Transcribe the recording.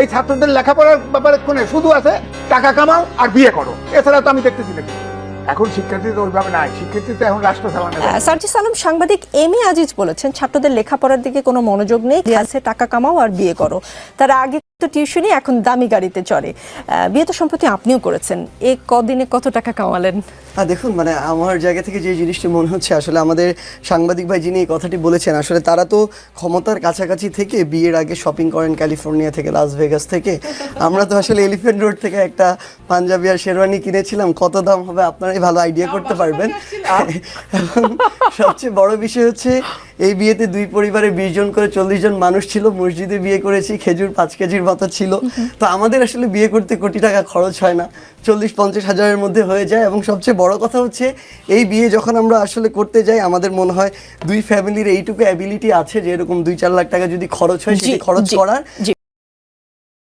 এই ছাত্রদের লেখাপড়ার ব্যাপারে কোনে শুধু আছে টাকা কামাও আর বিয়ে করো। এছাড়া তো আমি দেখতেছি নাকি। এখন শিক্ষার্থী তো ওইভাবে নাই। শিক্ষার্থী তো এখন রাষ্ট্র চালানো আহ, সার্জিস আলম সাংবাদিক এম এ আজিজ বলেছেন ছাত্রদের লেখাপড়ার দিকে কোনো মনোযোগ নেই আছে টাকা কামাও আর বিয়ে করো। তারা আগে তো টিউশনি এখন দামি গাড়িতে চড়ে। বিয়ে তো সম্প্রতি আপনিও করেছেন। এ কদিনে কত টাকা কামালেন? দেখুন মানে আমার জায়গা থেকে যে জিনিসটি মনে হচ্ছে, আসলে আমাদের সাংবাদিক ভাই যিনি এই কথাটি বলেছেন, আসলে তারা তো ক্ষমতার কাছাকাছি থেকে বিয়ের আগে শপিং করেন ক্যালিফোর্নিয়া থেকে লাস ভেগাস থেকে। আমরা তো আসলে এলিফেন্ট রোড থেকে একটা পাঞ্জাবি আর শেরওয়ানি কিনেছিলাম। কত দাম হবে আপনারাই ভালো আইডিয়া করতে পারবেন। সবচেয়ে বড় বিষয় হচ্ছে এই বিয়েতে দুই পরিবারে বিশ জন করে চল্লিশ জন মানুষ ছিল মসজিদে বিয়ে করেছি খেজুর পাঁচ কেজির মতো ছিল। তো আমাদের আসলে বিয়ে করতে কোটি টাকা খরচ হয় না। চল্লিশ পঞ্চাশ হাজারের মধ্যে হয়ে যায় এবং সবচেয়ে বড় কথা হচ্ছে এই বিয়ে যখন আমরা আসলে করতে যাই আমাদের মনে হয় দুই ফ্যামিলির এইটুকু অ্যাবিলিটি আছে যে এরকম দুই চার লাখ টাকা যদি খরচ হয় সেটি খরচ করার।